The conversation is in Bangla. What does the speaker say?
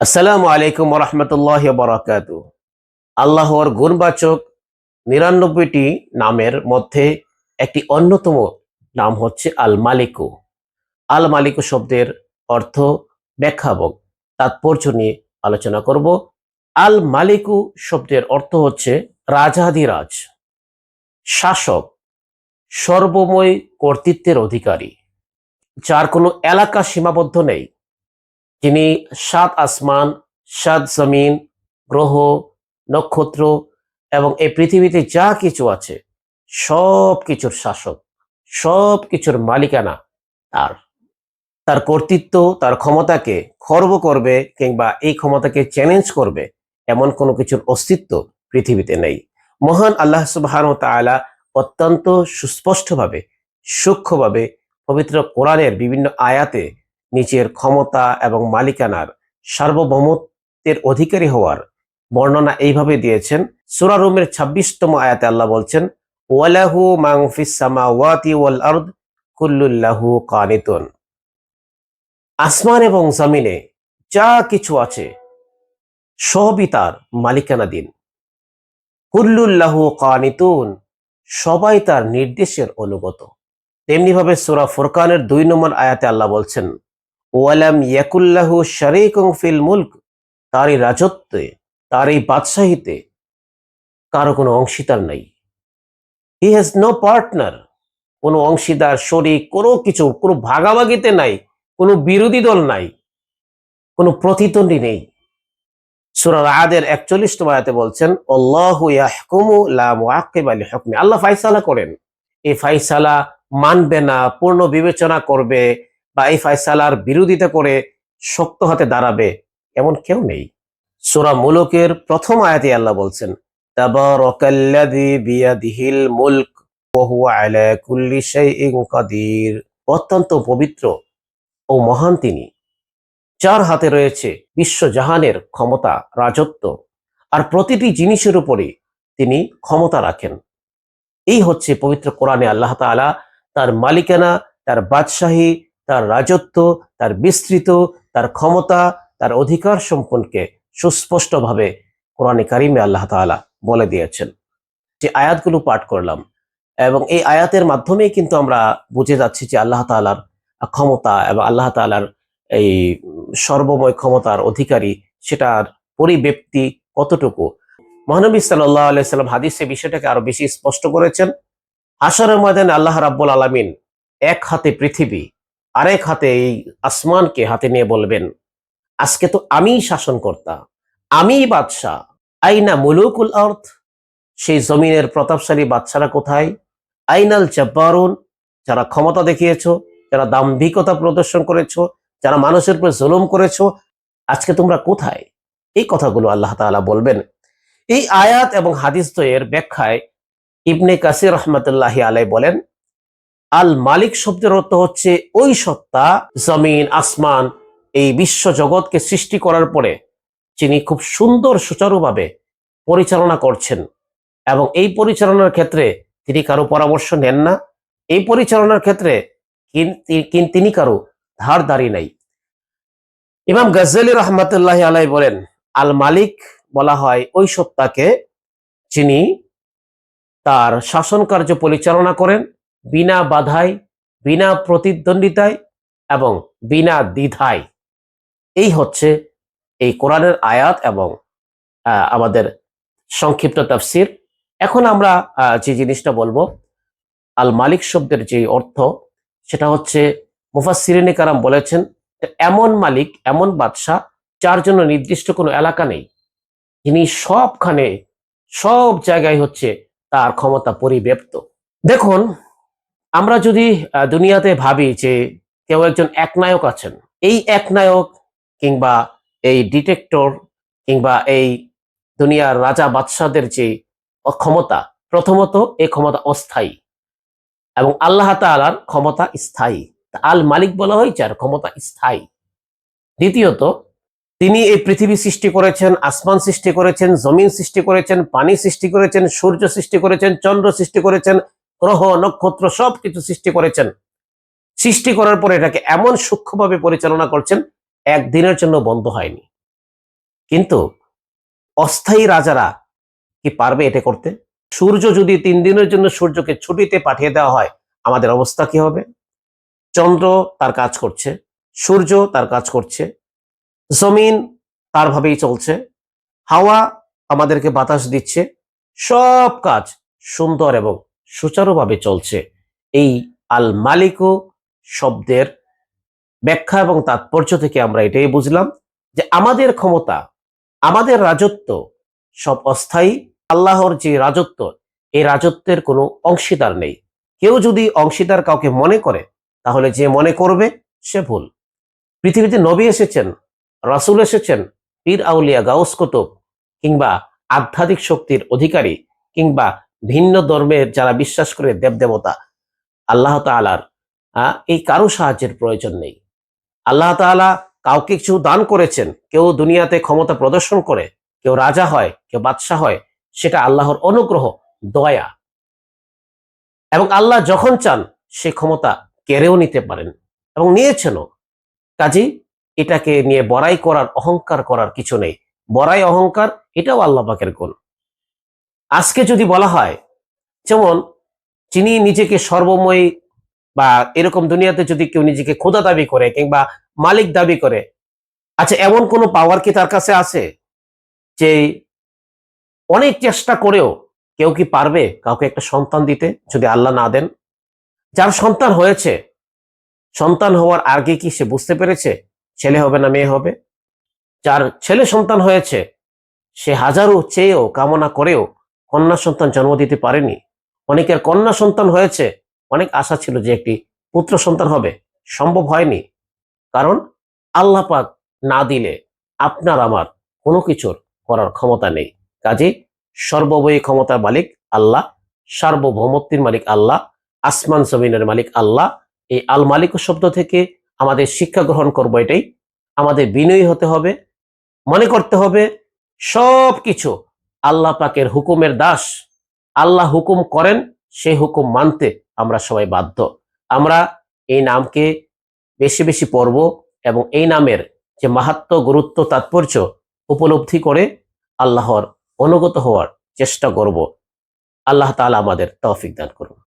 আসসালামু আলাইকুম রহমতুল্লাহ বরাকাত আল্লাহর গুণবাচক নিরানব্বইটি নামের মধ্যে একটি অন্যতম নাম হচ্ছে আল মালিকু আল মালিকু শব্দের অর্থ ব্যাখ্যা এবং তাৎপর্য নিয়ে আলোচনা করব। আল মালিকু শব্দের অর্থ হচ্ছে রাজাধিরাজ, শাসক, সর্বময় কর্তৃত্বের অধিকারী, যার কোনো এলাকা সীমাবদ্ধ নেই। যিনি সাত আসমান, সাত জমিন, গ্রহ, নক্ষত্র এবং এই পৃথিবীতে যা কিছু আছে সব কিছুর শাসক সব কিছুর মালিকানা তার। তার কর্তৃত্ব, তার ক্ষমতাকে খর্ব করবে কিংবা এই ক্ষমতাকে চ্যালেঞ্জ করবে, এমন কোনো কিছুর অস্তিত্ব পৃথিবীতে নেই। মহান আল্লাহ সুবাহান তাআলা অত্যন্ত সুস্পষ্টভাবে, সূক্ষ্মভাবে পবিত্র কোরআনের বিভিন্ন আয়াতে নিজের ক্ষমতা এবং মালিকানার সার্বভৌমত্বের অধিকারী হওয়ার বর্ণনা এইভাবে দিয়েছেন। সুরা রুমের ছাব্বিশতম আয়াতে আল্লাহ বলছেন, ওয়ালাহু মাংফিস সামাওয়াতি ওয়াল আসমান এবং জমিনে যা কিছু আছে, সবই তার মালিকানাধীন কুল্লুল্লাহু কানিতুন, সবাই তার নির্দেশের অনুগত। তেমনি ভাবে সুরা ফুরকানের দুই নম্বর আয়াতে আল্লাহ বলছেন ওয়ালাম ইয়াকুল্লাহু শারিকুং ফিল মুলক তার এই রাজত্বে তার এই বাদশাহীতে কারও কোনো অংশীদার নাই। হি হ্যাজ নো পার্টনার কোনো অংশীদার, শরিক, কোনো কিছু, কোনো ভাগাভাগিতে নাই, কোনো বিরোধী দল নাই, কোনো প্রতিদ্বন্দ্বী নেই। সুরার আদের একচল্লিশতম আয়াতে বলছেন, আল্লাহ ফাইসালা করেন। এই ফাইসালা মানবে না, পূর্ণ বিবেচনা করবে বা এই ফাইসালার বিরোধিতা করে শক্ত হাতে দাঁড়াবে এমন কেউ নেই। সোরা মুলকের প্রথম আয়াতে আল্লাহ বলছেন মুলক অত্যন্ত পবিত্র ও মহান তিনি। যার হাতে রয়েছে বিশ্বজাহানের ক্ষমতা, রাজত্ব আর প্রতিটি জিনিসের উপরে তিনি ক্ষমতা রাখেন। এই হচ্ছে পবিত্র কোরআনে আল্লাহ তাআলা তার মালিকানা, তার বাদশাহী তার রাজত্ব, তার বিস্তৃত, তার ক্ষমতা, তার অধিকার সম্পর্কে সুস্পষ্টভাবে কোরআনে কারিমে আল্লাহ তাআলা বলে দিয়েছেন। যে আয়াতগুলো পাঠ করলাম এবং এই আয়াতের মাধ্যমেই কিন্তু আমরা বুঝে যাচ্ছি যে আল্লাহ তাআলার ক্ষমতা এবং আল্লাহ তাআলার এই সর্বময় ক্ষমতার অধিকারী সেটার পরিব্যক্তি কতটুকু। মহানবী সাল্লাহ আলাইসাল্লাম হাদিসে বিষয়টাকে আরও বেশি স্পষ্ট করেছেন হাসরের ময়দানে আল্লাহ রাব্বুল আলামিন এক হাতে পৃথিবী আরেক হাতে এই আসমানকে হাতে নিয়ে বলবেন, আজকে তো আমিই শাসন কর্তা আমিই বাদশাহ। আইনা মুলুকুল অর্থ সেই জমিনের প্রতাপশালী বাদশারা কোথায়? আইনাল জব্বারুন? যারা ক্ষমতা দেখিয়েছ, যারা দাম্ভিকতা প্রদর্শন করেছ, যারা মানুষের উপর জুলুম করেছ, আজকে তোমরা কোথায়? এই কথাগুলো আল্লাহ তাআলা বলবেন। এই আয়াত এবং হাদিস দ্বয়ের ব্যাখ্যায় ইবনে কাসির রহমতুল্লাহি আলাই বলেন আল মালিক শব্দের অর্থ হচ্ছে ওই সত্তা, জমিন, আসমান, এই বিশ্ব জগৎকে সৃষ্টি করার পরে যিনি খুব সুন্দর সুচারুভাবে পরিচালনা করছেন। এবং এই পরিচালনার ক্ষেত্রে তিনি কারও পরামর্শ নেন না। এই পরিচালনার ক্ষেত্রে তিনি কারও ধার দাঁড়ি নাই। ইমাম গজ্জালি রহমতুল্লাহ আলাই বলেন, আল মালিক বলা হয় ওই সত্তাকে যিনি তার শাসন কার্য পরিচালনা করেন বিনা বাধায়, বিনা প্রতিদ্বন্দ্বিতায় এবং বিনা দ্বিধায়। এই হচ্ছে এই কোরআনের আয়াত এবং আমাদের সংক্ষিপ্ত তাফসির। এখন আমরা যে জিনিসটা বলব, আল মালিক শব্দের যে অর্থ, সেটা হচ্ছে মুফাসিরিনে কারাম বলেছেন এমন মালিক, এমন বাদশাহ যার জন্য নির্দিষ্ট কোনো এলাকা নেই। যিনি সবখানে, সব জায়গায় হচ্ছে তার ক্ষমতা পরিব্যাপ্ত। দেখুন আমরা যদি দুনিয়াতে ভাবি যে কেউ একজন একনায়ক আছেন, এই একনায়ক কিংবা এই ডিটেক্টর কিংবা এই দুনিয়ার রাজা বাদশাদের যে ক্ষমতা, প্রথমত এই ক্ষমতা অস্থায়ী এবং আল্লাহ তাআলার ক্ষমতা স্থায়ী। আল মালিক বলা হয় যার ক্ষমতা স্থায়ী। দ্বিতীয়ত, তিনি এই পৃথিবী সৃষ্টি করেছেন, আসমান সৃষ্টি করেছেন, জমিন সৃষ্টি করেছেন, পানি সৃষ্টি করেছেন, সূর্য সৃষ্টি করেছেন, চন্দ্র সৃষ্টি করেছেন গ্রহ, নক্ষত্র সবকিছু সৃষ্টি করেছেন। সৃষ্টি করার পরে এটাকে এমন সূক্ষ্মভাবে পরিচালনা করছেন, একদিনের জন্য বন্ধ হয়নি। কিন্তু অস্থায়ী রাজারা কি পারবে এটা করতে? সূর্য যদি তিন দিনের জন্য সূর্যকে ছুটিতে পাঠিয়ে দেওয়া হয়, আমাদের অবস্থা কি হবে? চন্দ্র তার কাজ করছে, সূর্য তার কাজ করছে, জমিন তার ভাবেই চলছে, হাওয়া আমাদেরকে বাতাস দিচ্ছে, সব কাজ সুন্দর এবং সুচারুভাবে চলছে। এই আল মালিকু শব্দের ব্যাখ্যা এবং তাৎপর্য থেকে আমরা এটাই বুঝলাম যে আমাদের ক্ষমতা, আমাদের রাজত্ব সব অস্থায়ী। আল্লাহর যে রাজত্ব, এই রাজত্বের কোনো অংশীদার নেই। কেউ যদি অংশীদার কাউকে মনে করে, তাহলে যে মনে করবে, সে ভুল। পৃথিবীতে নবী এসেছেন, রাসূল এসেছেন, পীর আউলিয়া গাউস কিংবা আধ্যাত্মিক শক্তির অধিকারী কিংবা ভিন্ন ধর্মের যারা বিশ্বাস করে দেবদেবতা আল্লাহ তাআলার আহ, এই কারও সাহায্যের প্রয়োজন নেই। আল্লাহ তাআলা কাউকে কিছু দান করেছেন কেউ দুনিয়াতে ক্ষমতা প্রদর্শন করে কেউ রাজা হয় কেউ বাদশাহ হয় সেটা আল্লাহর অনুগ্রহ দয়া। এবং আল্লাহ যখন চান সে ক্ষমতা কেড়েও নিতে পারেন এবং নিয়েছেনও। কাজেই এটাকে নিয়ে বড়াই করার অহংকার করার কিছু নেই। বড়াই অহংকার এটাও আল্লাহ পাকের গুণ। আজকে যদি বলা হয়, যেমন যিনি নিজেকে সর্বময় বা এরকম দুনিয়াতে যদি কেউ নিজেকে খোদা দাবি করে কিংবা মালিক দাবি করে আচ্ছা এমন কোনো পাওয়ার কি তার কাছে আছে যে অনেক চেষ্টা করেও কেউ কি পারবে কাউকে একটা সন্তান দিতে যদি আল্লাহ না দেন? যার সন্তান হয়েছে, সন্তান হওয়ার আগে কি সে বুঝতে পেরেছে ছেলে হবে না মেয়ে হবে? যার ছেলে সন্তান হয়েছে, সে হাজারো চেয়েও, কামনা করেও কন্যা সন্তান জন্ম দিতে পারেনি। অনেকের কন্যা সন্তান হয়েছে। অনেক আশা ছিল যে একটি পুত্র সন্তান হবে। সম্ভব হয়নি। কারণ আল্লাহ পাক না দিলে আপনার আমার কোনো কিছুর করার ক্ষমতা নেই। কাজে সর্ববয়ী ক্ষমতার মালিক আল্লাহ, সার্বভৌমত্বের মালিক আল্লাহ, আসমান জমিনের মালিক আল্লাহ। এই আল মালিক শব্দ থেকে আমাদের শিক্ষা গ্রহণ করব এটাই। আমাদের বিনয়ী হতে হবে, মনে করতে হবে সব কিছু আল্লাহ পাকের হুকুমের দাস। আল্লাহ হুকুম করেন, সে হুকুম মানতে আমরা সবাই বাধ্য। আমরা এই নামকে বেশি বেশি পড়ব এবং এই নামের যে মাহাত্ম, গুরুত্ব, তাৎপর্য উপলব্ধি করে আল্লাহর অনুগত হওয়ার চেষ্টা করব। আল্লাহ তালা আমাদের তৌফিক দান করুন।